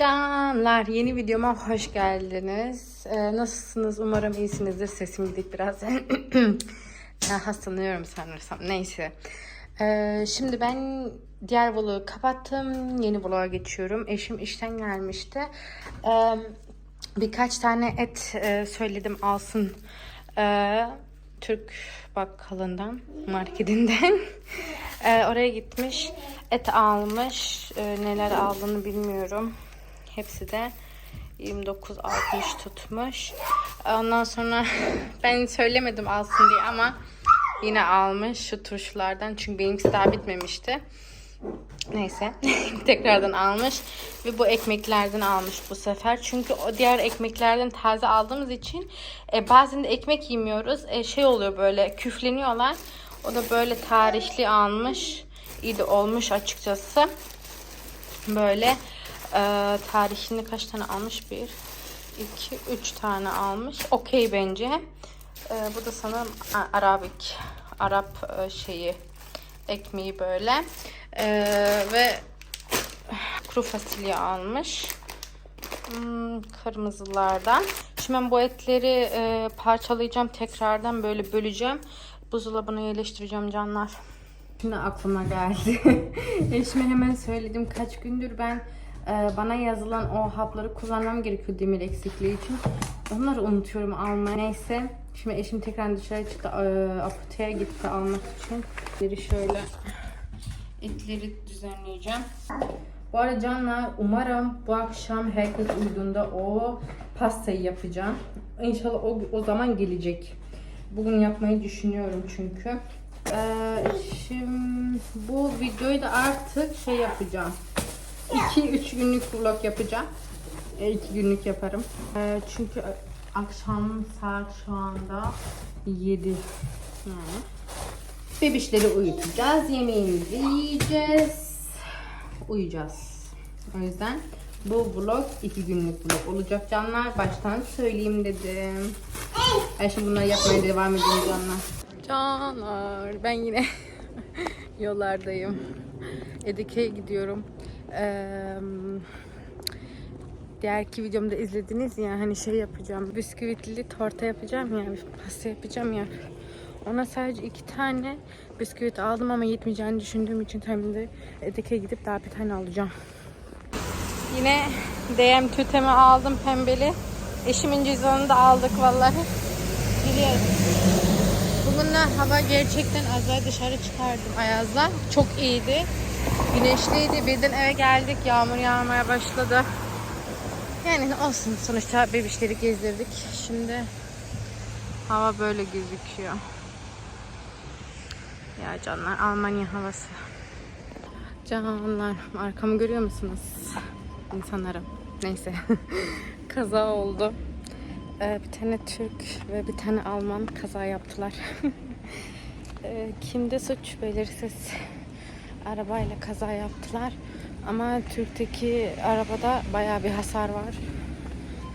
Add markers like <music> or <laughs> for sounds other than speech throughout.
Canlar yeni videoma hoş geldiniz. Ee, nasılsınız? Umarım iyisinizdir. Sesim gidik biraz. <clears throat> Hastalanıyorum sanırsam. Neyse. Ee, şimdi ben diğer vlogu kapattım. Yeni vloga geçiyorum. Eşim işten gelmişti. Ee, birkaç tane et e, söyledim alsın. Ee, Türk bakkalından, marketinden. Ee, <laughs> oraya gitmiş. Et almış. Ee, neler aldığını bilmiyorum. Hepsi de 29.60 tutmuş. Ondan sonra <laughs> ben söylemedim alsın diye ama yine almış şu turşulardan. Çünkü benimkisi daha bitmemişti. Neyse <laughs> tekrardan almış ve bu ekmeklerden almış bu sefer. Çünkü o diğer ekmeklerden taze aldığımız için e, bazen de ekmek yemiyoruz. E, şey oluyor böyle küfleniyorlar. O da böyle tarihli almış. İyi de olmuş açıkçası. Böyle e, tarihini kaç tane almış? Bir, iki, üç tane almış. Okey bence. E, bu da sanırım Arabik. Arap e, şeyi ekmeği böyle. E, ve kuru fasulye almış. Hmm, kırmızılardan. Şimdi ben bu etleri e, parçalayacağım. Tekrardan böyle böleceğim. Buzdolabına yerleştireceğim canlar. Şimdi aklıma geldi. <laughs> Eşime hemen söyledim. Kaç gündür ben e, bana yazılan o hapları kullanmam gerekiyor demir eksikliği için. Onları unutuyorum almayı. Neyse. Şimdi eşim tekrar dışarı çıktı. E, apoteye gitti almak için. Biri şöyle etleri düzenleyeceğim. Bu arada canlar umarım bu akşam herkes uyuduğunda o pastayı yapacağım. İnşallah o, o zaman gelecek. Bugün yapmayı düşünüyorum çünkü. Ee, şimdi bu videoyu da artık şey yapacağım. 2-3 günlük vlog yapacağım. 2 günlük yaparım. Ee, çünkü akşam saat şu anda 7. Yani. Bebişleri uyutacağız. Yemeğimizi yiyeceğiz. Uyuyacağız. O yüzden bu vlog 2 günlük vlog olacak canlar. Baştan söyleyeyim dedim. Ben şimdi bunları yapmaya devam edeyim canlar. Canlar ben yine <laughs> yollardayım. Edike'ye gidiyorum. Diğerki videomda izlediniz ya hani şey yapacağım. Bisküvitli torta yapacağım ya. Pasta yapacağım ya. Ona sadece iki tane bisküvit aldım ama yetmeyeceğini düşündüğüm için tabii de Edike'ye gidip daha bir tane alacağım. Yine DM tütemi aldım pembeli. Eşimin cüzdanını da aldık vallahi. Gidiyoruz. Bugün de hava gerçekten az daha dışarı çıkardım Ayaz'la. Çok iyiydi. Güneşliydi. Birden eve geldik. Yağmur yağmaya başladı. Yani olsun. Sonuçta bebişleri gezdirdik. Şimdi hava böyle gözüküyor. Ya canlar Almanya havası. Canlar arkamı görüyor musunuz? İnsanlarım. Neyse. <laughs> Kaza oldu. Ee, bir tane Türk ve bir tane Alman kaza yaptılar. <laughs> ee, kimde suç belirsiz arabayla kaza yaptılar. Ama Türk'teki arabada baya bir hasar var.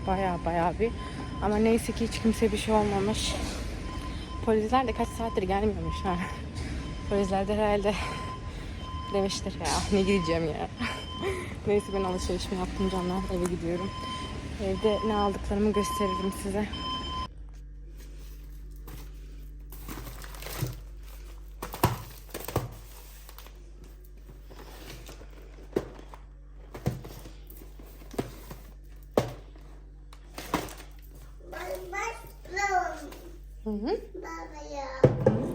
Baya baya bir. Ama neyse ki hiç kimse bir şey olmamış. Polisler de kaç saattir gelmiyormuşlar. <laughs> Polisler de herhalde demiştir ya ne gideceğim ya. <laughs> Neyse ben alışverişimi yaptım canlar eve gidiyorum. Evde ne aldıklarımı gösteririm size. 嗯，爸爸呀。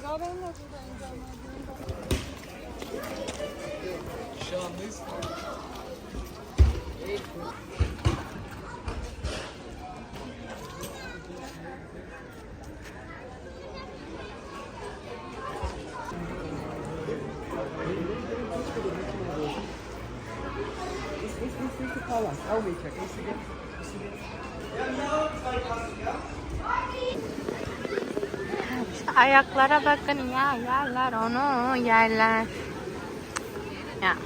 Şu andayız. Esse, esse, esse, esse, esse, esse, esse, esse, esse, esse, esse, Ayaklara bakın ya yerler onu yerler. Ya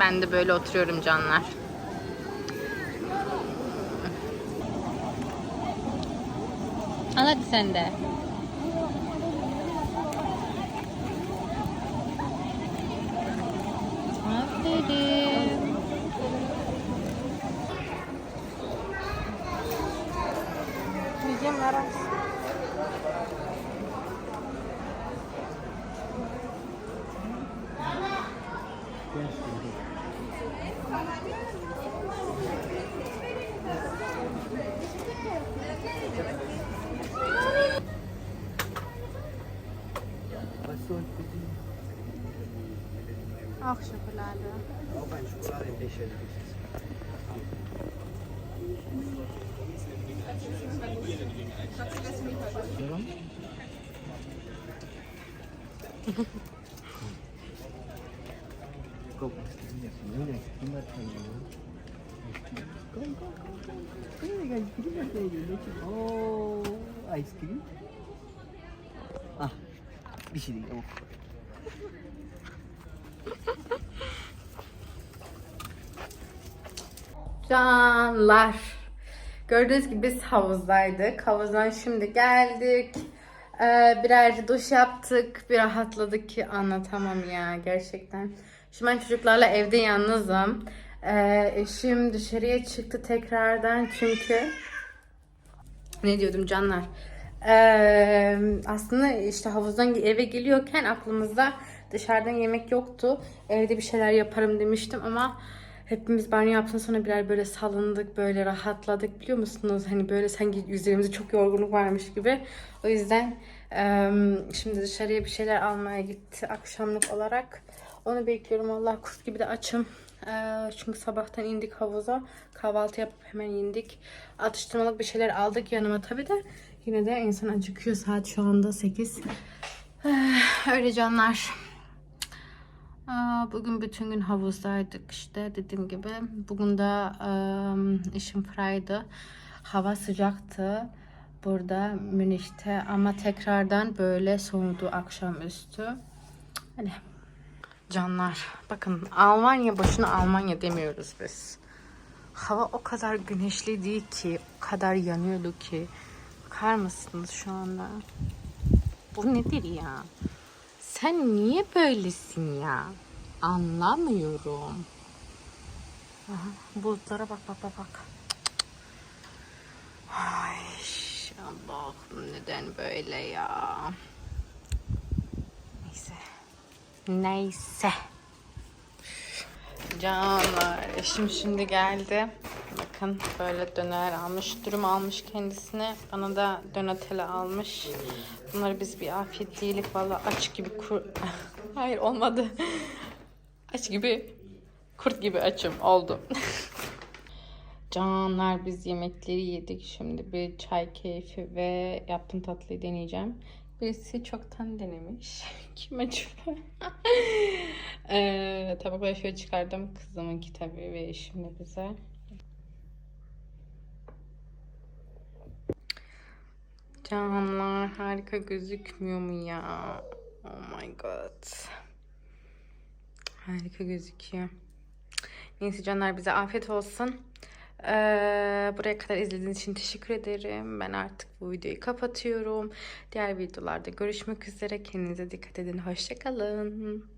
ben de böyle oturuyorum canlar. Al hadi sen de. Aferin. Auch Schokolade. Auch ein Schokoladenbecher. <laughs> Mhm. İce cream. Ah, bir şey değil. Oh. Canlar. Gördüğünüz gibi biz havuzdaydık. Havuzdan şimdi geldik. Ee, birer duş yaptık. Bir rahatladık ki anlatamam ya gerçekten. Şimdi ben çocuklarla evde yalnızım. Ee, eşim dışarıya çıktı tekrardan çünkü ne diyordum canlar? Ee, aslında işte havuzdan eve geliyorken aklımızda dışarıdan yemek yoktu. Evde bir şeyler yaparım demiştim ama hepimiz banyo yaptıktan sonra birer böyle salındık, böyle rahatladık biliyor musunuz? Hani böyle sanki üzerimizde çok yorgunluk varmış gibi. O yüzden e, şimdi dışarıya bir şeyler almaya gitti akşamlık olarak. Onu bekliyorum. Allah kurt gibi de açım. Ee, çünkü sabahtan indik havuza. Kahvaltı yapıp hemen indik. Atıştırmalık bir şeyler aldık yanıma tabi de. Yine de insan acıkıyor. Saat şu anda 8. Eh, Öyle canlar. Bugün bütün gün havuzdaydık işte dediğim gibi. Bugün de ım, işim fraydı. Hava sıcaktı burada Münih'te ama tekrardan böyle soğudu akşamüstü. Hani Canlar bakın Almanya boşuna Almanya demiyoruz biz. Hava o kadar güneşli değil ki, o kadar yanıyordu ki. Bakar mısınız şu anda? Bu nedir ya? Sen niye böylesin ya? Anlamıyorum. Aha, bulutlara bak bak bak bak. Ay Allah'ım neden böyle ya? Neyse. Neyse. Canlar eşim şimdi geldi. Bakın böyle döner almış. Dürüm almış kendisine. Bana da donatella almış. Bunları biz bir afiyet değilik. Valla aç gibi kur... <laughs> Hayır olmadı. Aç gibi kurt gibi açım oldu. <laughs> Canlar biz yemekleri yedik. Şimdi bir çay keyfi ve yaptığım tatlıyı deneyeceğim. Birisi çoktan denemiş. <laughs> Kim acaba? <laughs> ee, tabakları şöyle çıkardım. Kızımınki tabii ve eşim de bize. Canlar harika gözükmüyor mu ya? Oh my god. Harika gözüküyor. Neyse canlar bize afiyet olsun. Ee, buraya kadar izlediğiniz için teşekkür ederim. Ben artık bu videoyu kapatıyorum. Diğer videolarda görüşmek üzere. Kendinize dikkat edin. Hoşçakalın.